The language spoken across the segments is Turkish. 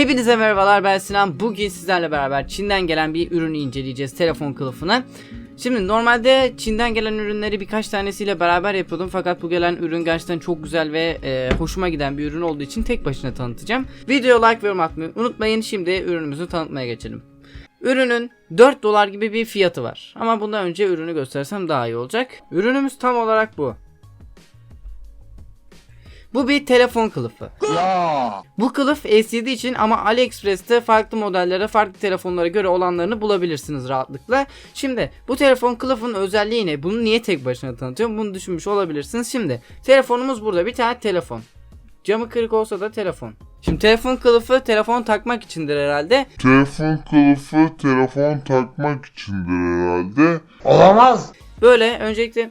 Hepinize merhabalar ben Sinan. Bugün sizlerle beraber Çin'den gelen bir ürünü inceleyeceğiz. Telefon kılıfını. Şimdi normalde Çin'den gelen ürünleri birkaç tanesiyle beraber yapıyordum. Fakat bu gelen ürün gerçekten çok güzel ve e, hoşuma giden bir ürün olduğu için tek başına tanıtacağım. Videoya like ve yorum atmayı unutmayın. Şimdi ürünümüzü tanıtmaya geçelim. Ürünün 4 dolar gibi bir fiyatı var. Ama bundan önce ürünü göstersem daha iyi olacak. Ürünümüz tam olarak bu. Bu bir telefon kılıfı. Ya. Bu kılıf LCD için ama AliExpress'te farklı modellere, farklı telefonlara göre olanlarını bulabilirsiniz rahatlıkla. Şimdi bu telefon kılıfın özelliği ne? Bunu niye tek başına tanıtıyorum? Bunu düşünmüş olabilirsiniz. Şimdi telefonumuz burada. Bir tane telefon. Camı kırık olsa da telefon. Şimdi telefon kılıfı telefon takmak içindir herhalde. Telefon kılıfı telefon takmak içindir herhalde. Olamaz. Böyle öncelikle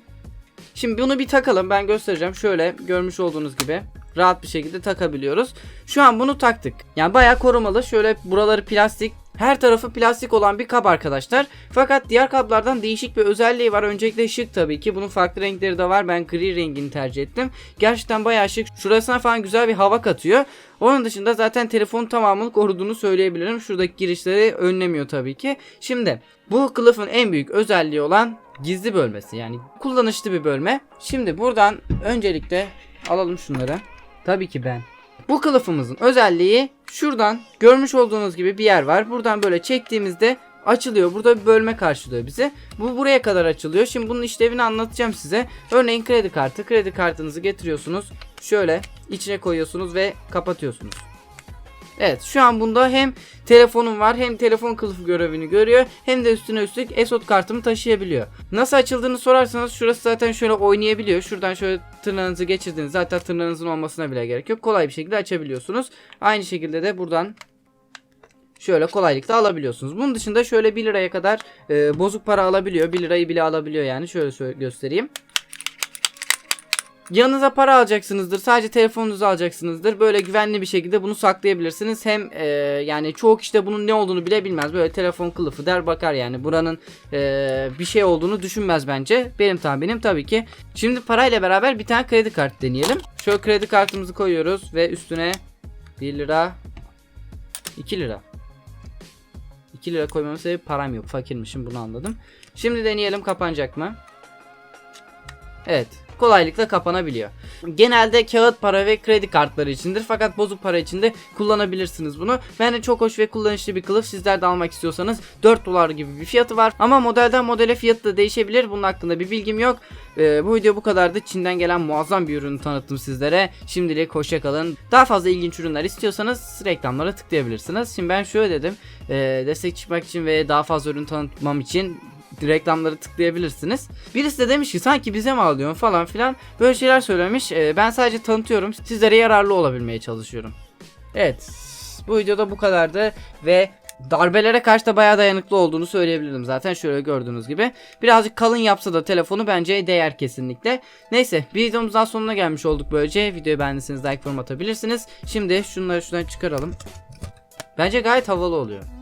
Şimdi bunu bir takalım ben göstereceğim. Şöyle görmüş olduğunuz gibi rahat bir şekilde takabiliyoruz. Şu an bunu taktık. Yani bayağı korumalı. Şöyle buraları plastik. Her tarafı plastik olan bir kap arkadaşlar. Fakat diğer kaplardan değişik bir özelliği var. Öncelikle şık tabii ki. Bunun farklı renkleri de var. Ben gri rengini tercih ettim. Gerçekten bayağı şık. Şurasına falan güzel bir hava katıyor. Onun dışında zaten telefonun tamamını koruduğunu söyleyebilirim. Şuradaki girişleri önlemiyor tabii ki. Şimdi bu kılıfın en büyük özelliği olan gizli bölmesi. Yani kullanışlı bir bölme. Şimdi buradan öncelikle alalım şunları. Tabii ki ben. Bu kılıfımızın özelliği şuradan görmüş olduğunuz gibi bir yer var. Buradan böyle çektiğimizde açılıyor. Burada bir bölme karşılıyor bize. Bu buraya kadar açılıyor. Şimdi bunun işlevini anlatacağım size. Örneğin kredi kartı. Kredi kartınızı getiriyorsunuz. Şöyle içine koyuyorsunuz ve kapatıyorsunuz. Evet şu an bunda hem telefonum var hem telefon kılıfı görevini görüyor hem de üstüne üstlük Esot kartımı taşıyabiliyor. Nasıl açıldığını sorarsanız şurası zaten şöyle oynayabiliyor. Şuradan şöyle tırnağınızı geçirdiniz. Zaten tırnağınızın olmasına bile gerek yok. Kolay bir şekilde açabiliyorsunuz. Aynı şekilde de buradan şöyle kolaylıkla alabiliyorsunuz. Bunun dışında şöyle 1 liraya kadar e, bozuk para alabiliyor. 1 lirayı bile alabiliyor yani. Şöyle, göstereyim. Yanınıza para alacaksınızdır. Sadece telefonunuzu alacaksınızdır. Böyle güvenli bir şekilde bunu saklayabilirsiniz. Hem e, yani çoğu kişi de bunun ne olduğunu bile bilmez. Böyle telefon kılıfı der bakar yani. Buranın e, bir şey olduğunu düşünmez bence. Benim tahminim tabii ki. Şimdi parayla beraber bir tane kredi kartı deneyelim. Şöyle kredi kartımızı koyuyoruz ve üstüne 1 lira 2 lira 2 lira koymamın sebebi param yok. Fakirmişim bunu anladım. Şimdi deneyelim kapanacak mı? Evet. Kolaylıkla kapanabiliyor. Genelde kağıt para ve kredi kartları içindir. Fakat bozuk para için de kullanabilirsiniz bunu. Bence çok hoş ve kullanışlı bir kılıf. Sizler de almak istiyorsanız 4 dolar gibi bir fiyatı var. Ama modelden modele fiyatı da değişebilir. Bunun hakkında bir bilgim yok. Ee, bu video bu kadardı. Çin'den gelen muazzam bir ürünü tanıttım sizlere. Şimdilik hoşça kalın. Daha fazla ilginç ürünler istiyorsanız reklamlara tıklayabilirsiniz. Şimdi ben şöyle dedim. Ee, destek çıkmak için ve daha fazla ürün tanıtmam için reklamları tıklayabilirsiniz. Birisi de demiş ki sanki bize mi alıyorsun falan filan böyle şeyler söylemiş. Ee, ben sadece tanıtıyorum. Sizlere yararlı olabilmeye çalışıyorum. Evet. Bu videoda bu kadardı ve darbelere karşı da bayağı dayanıklı olduğunu söyleyebilirim zaten şöyle gördüğünüz gibi. Birazcık kalın yapsa da telefonu bence değer kesinlikle. Neyse bir videomuzun daha sonuna gelmiş olduk böylece. Videoyu beğendiyseniz like yorum atabilirsiniz. Şimdi şunları şuradan çıkaralım. Bence gayet havalı oluyor.